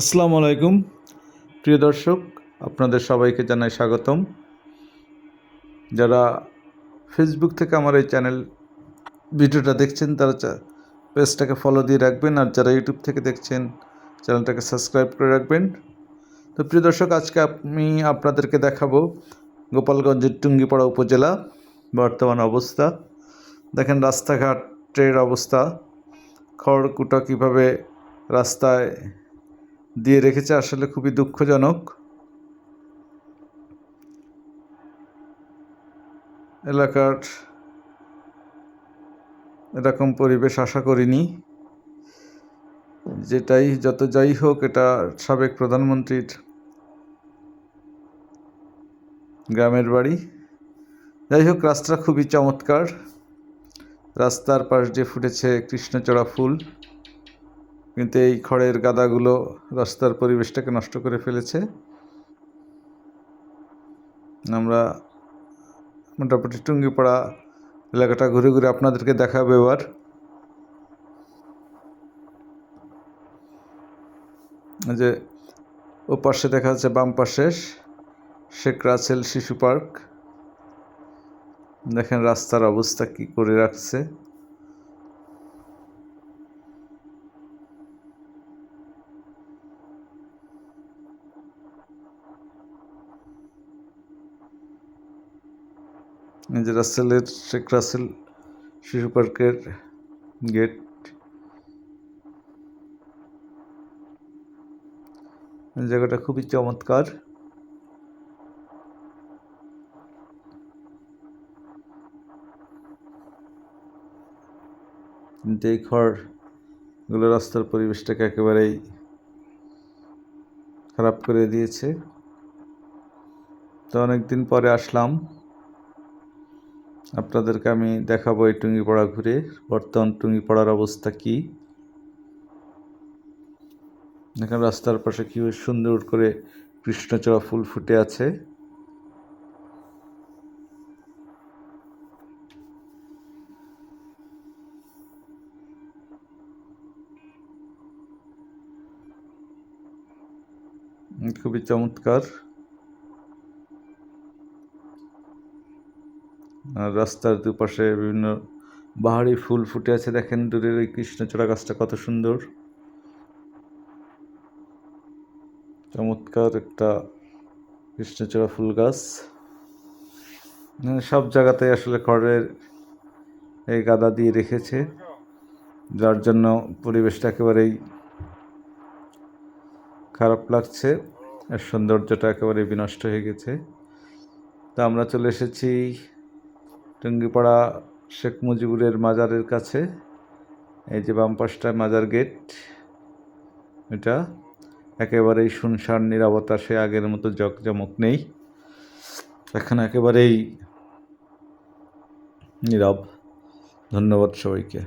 আসসালামু আলাইকুম। প্রিয় দর্শক, আপনাদের সবাইকে জানাই স্বাগতম। যারা ফেসবুক থেকে আমার এই চ্যানেল ভিডিওটা দেখছেন, তারা পেজটাকে ফলো দিয়ে রাখবেন। আর যারা ইউটিউব থেকে দেখছেন চ্যানেলটাকে সাবস্ক্রাইব করে রাখবেন। তো প্রিয় দর্শক, আজকে আমি আপনাদেরকে দেখাবো গোপালগঞ্জের টুঙ্গিপাড়া উপজেলা বর্তমান অবস্থা। দেখেন রাস্তাঘাটের অবস্থা। খড়কুটা কীভাবে রাস্তায় দিয়ে রেখেছে আসলে খুবই দুঃখজনক। এলাকার এরকম পরিবেশ আশা করিনি। যেটাই যত যাই হোক, এটা সাবেক প্রধানমন্ত্রীর গ্রামের বাড়ি। যাই হোক, রাস্তা খুবই চমৎকার। রাস্তার পাশ দিয়ে ফুটেছে কৃষ্ণচড়া ফুল। কিন্তু এই খড়ের গাদাগুলো রাস্তার পরিবেশটাকে নষ্ট করে ফেলেছে। আমরা মোটামুটি টুঙ্গিপাড়া এলাকাটা ঘুরে ঘুরে আপনাদেরকে দেখাবো এবার। যে ও পাশে দেখা যাচ্ছে বাম পাশে শেখ রাসেল শিশু পার্ক। দেখেন রাস্তার অবস্থা কি করে রাখছে। যে রাসেলের শেখ রাসেল শিশু পার্কের গেট। জায়গাটা খুবই চমৎকার। কিন্তু এই খড়গুলো রাস্তার পরিবেশটাকে একেবারেই খারাপ করে দিয়েছে। তো অনেকদিন পরে আসলাম। আপনাদেরকে আমি দেখাবো এই টুঙ্গিপাড়া ঘুরে। বর্তমান টুঙ্গিপাড়ার অবস্থা কি? এখানে রাস্তার পাশে কি সুন্দর করে কৃষ্ণচূড়া ফুল ফুটে আছে। খুবই চমৎকার। রাস্তার দুপাশে বিভিন্ন বাহারি ফুল ফুটে আছে, দেখেন দূরের ওই কৃষ্ণচূড়া গাছটা কত সুন্দর। চমৎকার একটা কৃষ্ণচূড়া ফুল গাছ। মানে সব জায়গাতে আসলে খড়ের এই গাদা দিয়ে রেখেছে, যার জন্য পরিবেশটা একেবারেই খারাপ লাগছে, আর সৌন্দর্যটা একেবারে বিনষ্ট হয়ে গেছে। তা আমরা চলে এসেছি টুঙ্গিপাড়া শেখ মুজিবুরের মাজারের কাছে, এই যে বাম পাশটায় মাজার গেট, এটা একেবারেই শুনশান নিরাপত্তা সে আগের মতো জকজমক নেই। এখন একেবারেই নীরব। ধন্যবাদ সবাইকে।